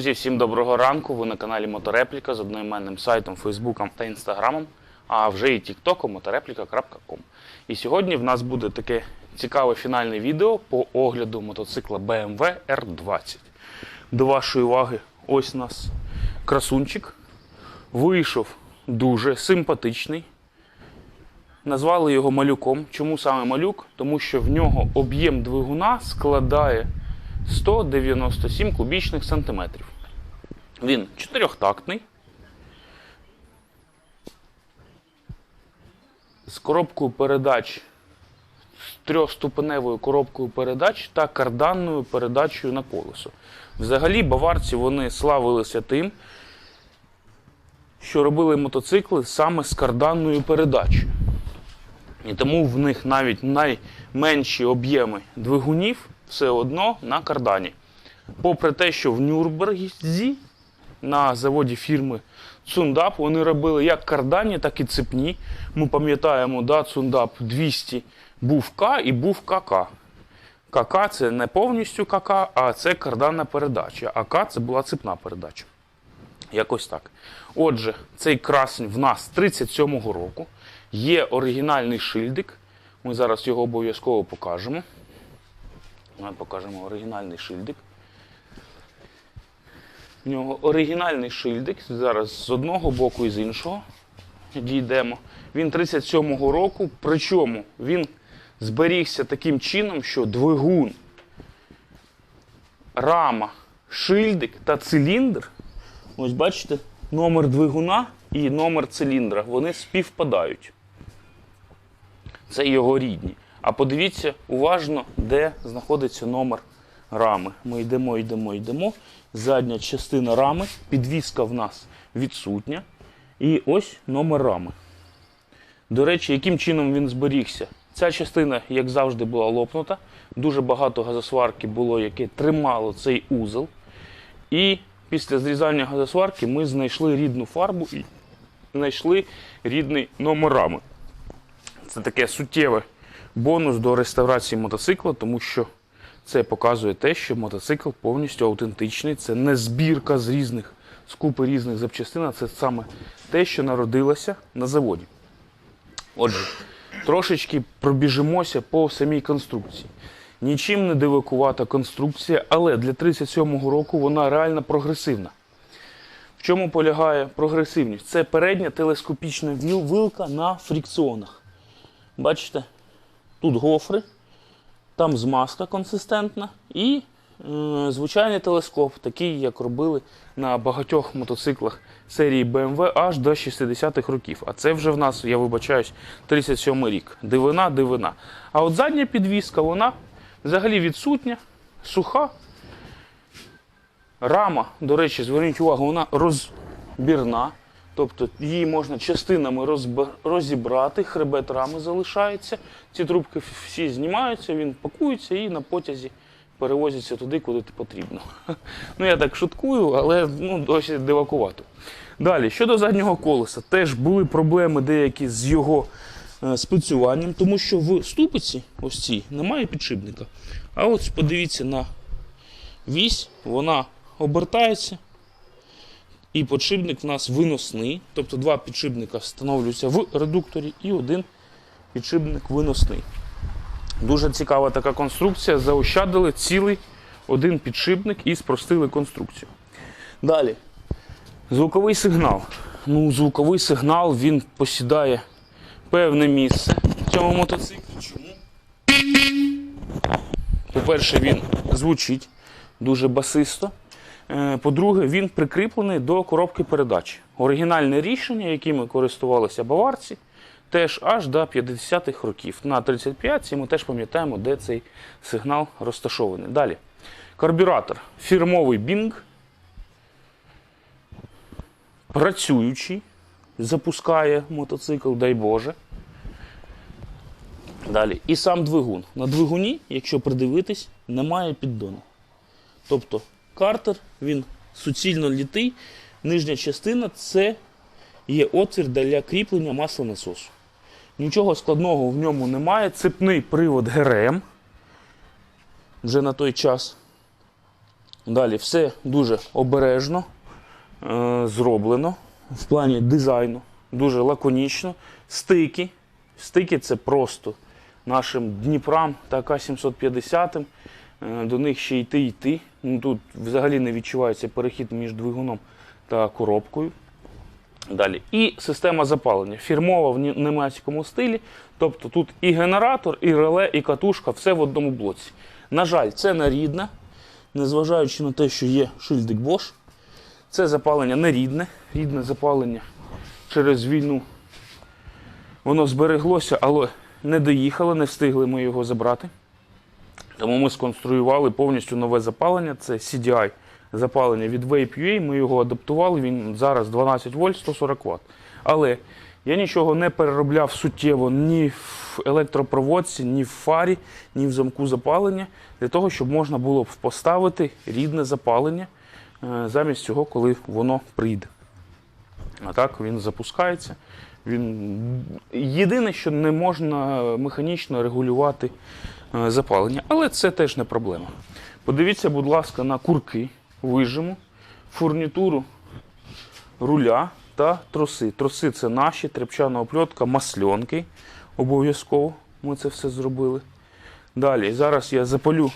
Друзі, всім доброго ранку. Ви на каналі Моторепліка з одноіменним сайтом, Фейсбуком та Інстаграмом, а вже і Тіктоком motoreplika.com. І сьогодні в нас буде таке цікаве фінальне відео по огляду мотоцикла BMW R20. До вашої уваги, ось у нас красунчик. Вийшов дуже симпатичний. Назвали його малюком. Чому саме малюк? Тому що в нього об'єм двигуна складає 197 кубічних сантиметрів. Він чотирьохтактний. З коробкою передач, з трьохступеневою коробкою передач та карданною передачею на колесо. Взагалі, баварці вони славилися тим, що робили мотоцикли саме з карданною передачею. І тому в них навіть найменші об'єми двигунів все одно на кардані. Попри те, що в Нюрнбергзі на заводі фірми Цундап вони робили як кардані, так і цепні. Ми пам'ятаємо, да, Цундап 200 був К і був КК. КК це не повністю КК, а це карданна передача. А К це була цепна передача. Якось так. Отже, цей красень в нас 37-го року. Є оригінальний шильдик. Ми зараз його обов'язково покажемо. Ми покажемо оригінальний шильдик. В нього оригінальний шильдик. Зараз з одного боку і з іншого дійдемо. Він 37-го року, причому він зберігся таким чином, що двигун, рама, шильдик та циліндр. Ось бачите, номер двигуна і номер циліндра. Вони співпадають. Це його рідні. А подивіться уважно, де знаходиться номер рами. Ми йдемо, йдемо, йдемо. Задня частина рами, підвіска в нас відсутня. І ось номер рами. До речі, яким чином він зберігся? Ця частина, як завжди, була лопнута. Дуже багато газосварки було, яке тримало цей узел. І після зрізання газосварки ми знайшли рідну фарбу і знайшли рідний номер рами. Це таке суттєве бонус до реставрації мотоцикла, тому що це показує те, що мотоцикл повністю аутентичний. Це не збірка з різних з купи різних запчастин, а це саме те, що народилося на заводі. Отже, трошечки пробіжимося по самій конструкції. Нічим не дивакувата конструкція, але для 37-го року вона реально прогресивна. В чому полягає прогресивність? Це передня телескопічна вилка на фрикціонах. Бачите, тут гофри, там змазка консистентна і е, звичайний телескоп, такий, як робили на багатьох мотоциклах серії BMW аж до 60-х років. А це вже в нас, я вибачаюсь, 37-й рік. Дивина, дивина. А от задня підвіска, вона взагалі відсутня, суха. Рама, до речі, зверніть увагу, вона розбірна. Тобто її можна частинами розібрати, хребет рами залишається. Ці трубки всі знімаються, він пакується і на потязі перевозиться туди, куди потрібно. Ну, я так шуткую, але ну, досить дивакувато. Далі, щодо заднього колеса, теж були проблеми деякі з його е, спецюванням, тому що в ступиці, ось цій, немає підшипника. А от подивіться на вісь, вона обертається. І підшипник в нас виносний, тобто два підшипника встановлюються в редукторі і один підшипник виносний. Дуже цікава така конструкція. Заощадили цілий один підшипник і спростили конструкцію. Далі. Звуковий сигнал. Ну, звуковий сигнал він посідає певне місце в цьому мотоциклі. Чому? По-перше, він звучить дуже басисто. Е, По-друге, він прикріплений до коробки передач. Оригінальне рішення, якими користувалися баварці, теж аж до 50-х років. На 35-ці ми теж пам'ятаємо, де цей сигнал розташований. Далі. Карбюратор. Фірмовий Bing. Працюючий. Запускає мотоцикл, дай Боже. Далі. І сам двигун. На двигуні, якщо придивитись, немає піддону. Тобто картер, він суцільно літий. Нижня частина це є отвір для кріплення маслонасосу. Нічого складного в ньому немає. Цепний привод ГРМ вже на той час. Далі все дуже обережно е, зроблено в плані дизайну, дуже лаконічно. Стики. Стики це просто нашим Дніпром та К-750. Е, До них ще йти йти. Ну, тут взагалі не відчувається перехід між двигуном та коробкою. Далі. І система запалення. Фірмова в ні- німецькому стилі. Тобто тут і генератор, і реле, і катушка, все в одному блоці. На жаль, це не рідне, незважаючи на те, що є шильдик Bosch. Це запалення не рідне. Рідне запалення через війну. Воно збереглося, але не доїхало, не встигли ми його забрати. Тому ми сконструювали повністю нове запалення. Це CDI запалення від Vape.ua. Ми його адаптували. Він зараз 12 вольт 140 Вт. Але я нічого не переробляв суттєво ні в електропроводці, ні в фарі, ні в замку запалення, для того, щоб можна було б поставити рідне запалення е, замість цього, коли воно прийде. А так він запускається. Він... Єдине, що не можна механічно регулювати запалення, але це теж не проблема. Подивіться, будь ласка, на курки вижиму, фурнітуру руля та троси. Троси це наші, тряпчана опльотка, масльонки. Обов'язково ми це все зробили. Далі, зараз я запалю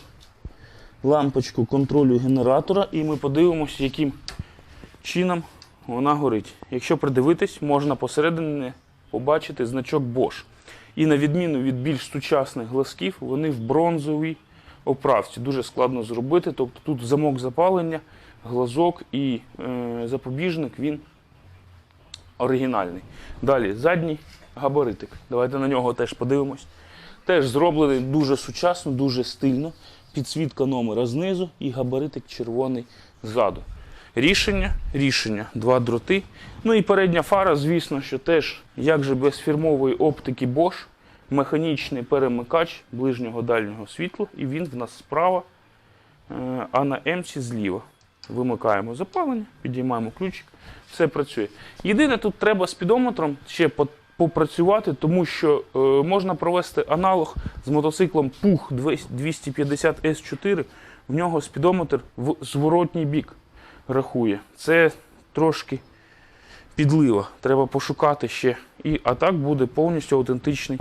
лампочку контролю генератора і ми подивимося, яким чином вона горить. Якщо придивитись, можна посередині побачити значок Bosch. І на відміну від більш сучасних глазків, вони в бронзовій оправці. Дуже складно зробити. Тобто тут замок запалення, глазок і е, запобіжник він оригінальний. Далі задній габаритик. Давайте на нього теж подивимось. Теж зроблений дуже сучасно, дуже стильно. Підсвітка номера знизу і габаритик червоний ззаду. Рішення, рішення, два дроти. Ну і передня фара, звісно, що теж, як же без фірмової оптики Bosch, механічний перемикач ближнього дальнього світла, і він в нас справа, е, а на М-ці зліва. Вимикаємо запалення, підіймаємо ключик, все працює. Єдине, тут треба спідометром ще попрацювати, тому що е, можна провести аналог з мотоциклом PUH 250 S4. В нього спідометр в зворотній бік рахує. Це трошки підлива. Треба пошукати ще. І, а так буде повністю аутентичний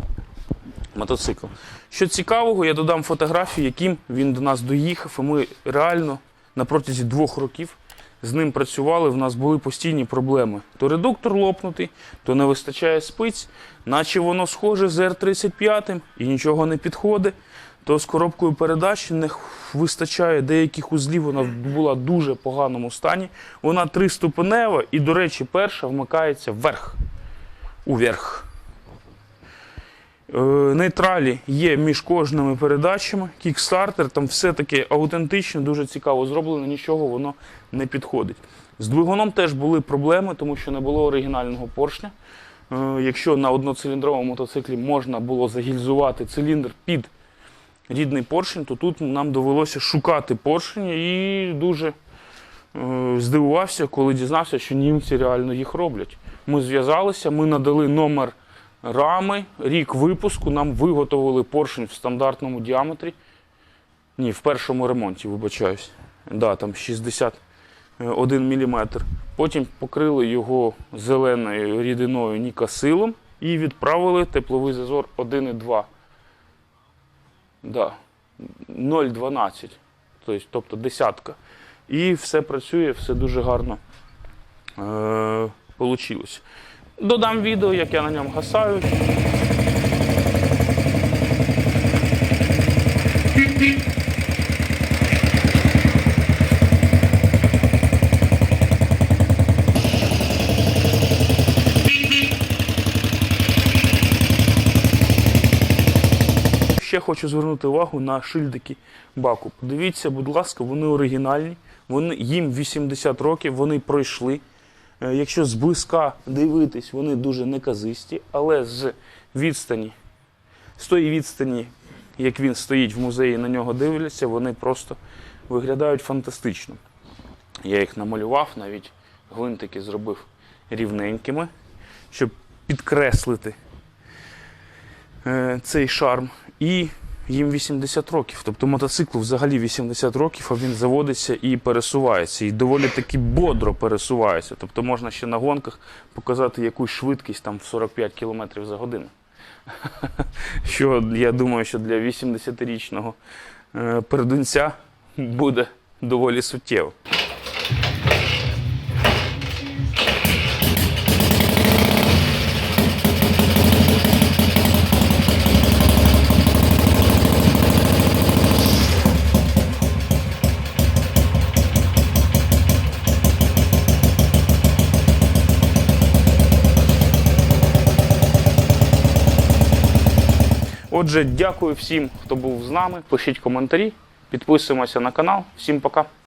мотоцикл. Що цікавого, я додам фотографії, яким він до нас доїхав, і ми реально на протязі двох років з ним працювали. В нас були постійні проблеми. То редуктор лопнутий, то не вистачає спиць, наче воно схоже з R35 і нічого не підходить. То з коробкою передач не вистачає деяких узлів, вона була в дуже поганому стані. Вона триступенева і, до речі, перша вмикається вверх. Уверх. Е, Нейтралі є між кожними передачами. Кікстартер, там все таке аутентично, дуже цікаво зроблено, нічого воно не підходить. З двигуном теж були проблеми, тому що не було оригінального поршня. Е, Якщо на одноциліндровому мотоциклі можна було загільзувати циліндр під рідний поршень, то тут нам довелося шукати поршень і дуже е, здивувався, коли дізнався, що німці реально їх роблять. Ми зв'язалися, ми надали номер рами, рік випуску, нам виготовили поршень в стандартному діаметрі. Ні, в першому ремонті, вибачаюсь. Да, там 61 мм. Потім покрили його зеленою рідиною нікасилом і відправили тепловий зазор 1,2. Да, 0,12. Тобто, тобто десятка. І все працює, все дуже гарно е, получилось. Додам відео, як я на ньому гасаю. Ще хочу звернути увагу на шильдики баку. Подивіться, будь ласка, вони оригінальні, вони, їм 80 років, вони пройшли. Е, Якщо зблизька дивитись, вони дуже неказисті, але з відстані, з тої відстані, як він стоїть в музеї, на нього дивляться, вони просто виглядають фантастично. Я їх намалював, навіть гвинтики зробив рівненькими, щоб підкреслити цей шарм. І їм 80 років. Тобто мотоциклу взагалі 80 років, а він заводиться і пересувається. І доволі таки бодро пересувається. Тобто можна ще на гонках показати якусь швидкість там в 45 км за годину. Що я думаю, що для 80-річного е, передунця буде доволі суттєво. Отже, дякую всім, хто був з нами. Пишіть коментарі, підписуємося на канал. Всім пока.